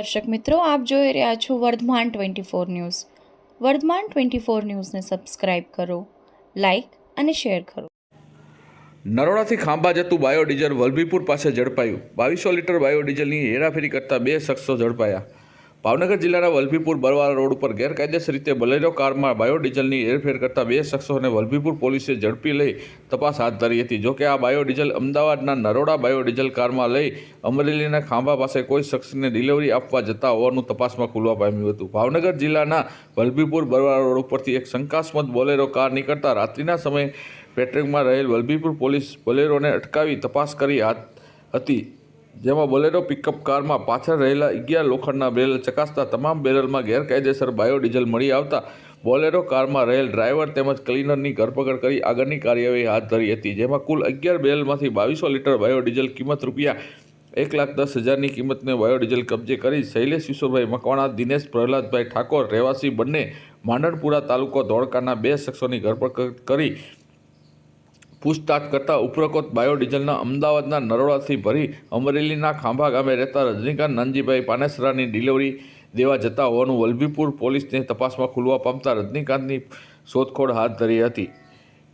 દર્શક મિત્રો, આપ જોઈ રહ્યા છો Vardhman twenty four news. Vardhman twenty four ન્યૂઝને સબસ્ક્રાઇબ કરો, લાઇક અને શેર કરો. નરોડાથી ખાંભા જતું બાયોડીઝલ વલભીપુર પાસે ઝડપાયું. બાવીસો લીટર બાયોડીઝલની હેરાફેરી કરતા બે શખ્સો ઝડપાયા. ભાવનગર જિલ્લાના વલભીપુર બરવાળા રોડ ઉપર ગેરકાયદેસર રીતે બલેરો કારમાં બાયોડીઝલની હેરફેર કરતા બે શખ્સોને વલભીપુર પોલીસે ઝડપી લઈ તપાસ હાથ ધરી હતી. જોકે આ બાયોડીઝલ અમદાવાદના નરોડા બાયોડીઝલ કારમાં લઈ અમરેલીના ખાંભા પાસે કોઈ શખ્સને ડિલિવરી આપવા જતા હોવાનું તપાસમાં ખુલવા પામ્યું હતું. ભાવનગર જિલ્લાના વલભીપુર બરવાળા રોડ ઉપરથી એક શંકાસ્પદ બોલેરો કાર નીકળતા રાત્રિના સમયે પેટ્રોલિંગમાં રહેલ વલભીપુર પોલીસ બોલેરોને અટકાવી તપાસ કરી હાથ હતી. જેમાં બોલેરો પિકઅપ કારમાં પાછળ રહેલા અગિયાર લોખંડના બેરલ ચકાસતા તમામ બેરલમાં ગેરકાયદેસર બાયોડીઝલ મળી આવતા બોલેરો કારમાં રહેલ ડ્રાઈવર તેમજ ક્લીનરની ધરપકડ કરી આગળની કાર્યવાહી હાથ ધરી હતી, જેમાં કુલ અગિયાર બેરલમાંથી બાવીસો લીટર બાયોડીઝલ કિંમત રૂપિયા એક લાખ દસ હજારની કિંમતને બાયોડીઝલ કબજે કરી શૈલેષ કિશોરભાઈ મકવાણા, દિનેશ પ્રહલાદભાઈ ઠાકોર, રહેવાસી બંને માંડણપુરા તાલુકો ધોળકાના બે શખ્સોની ધરપકડ કરી પૂછતાછ કરતા ઉપરોક્ત બાયોડીઝલના અમદાવાદના નરોડાથી ભરી અમરેલીના ખાંભા ગામે રહેતા રજનીકાંત નાનજીભાઈ પાનેસરાની ડિલિવરી દેવા જતા હોવાનું વલભીપુર પોલીસને તપાસમાં ખુલવા પામતા રજનીકાંતની શોધખોળ હાથ ધરી હતી.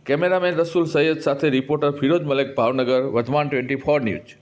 કેમેરામેન રસુલ સૈયદ સાથે reporter Firoj Malek, Bhavnagar Vardhman twenty four news.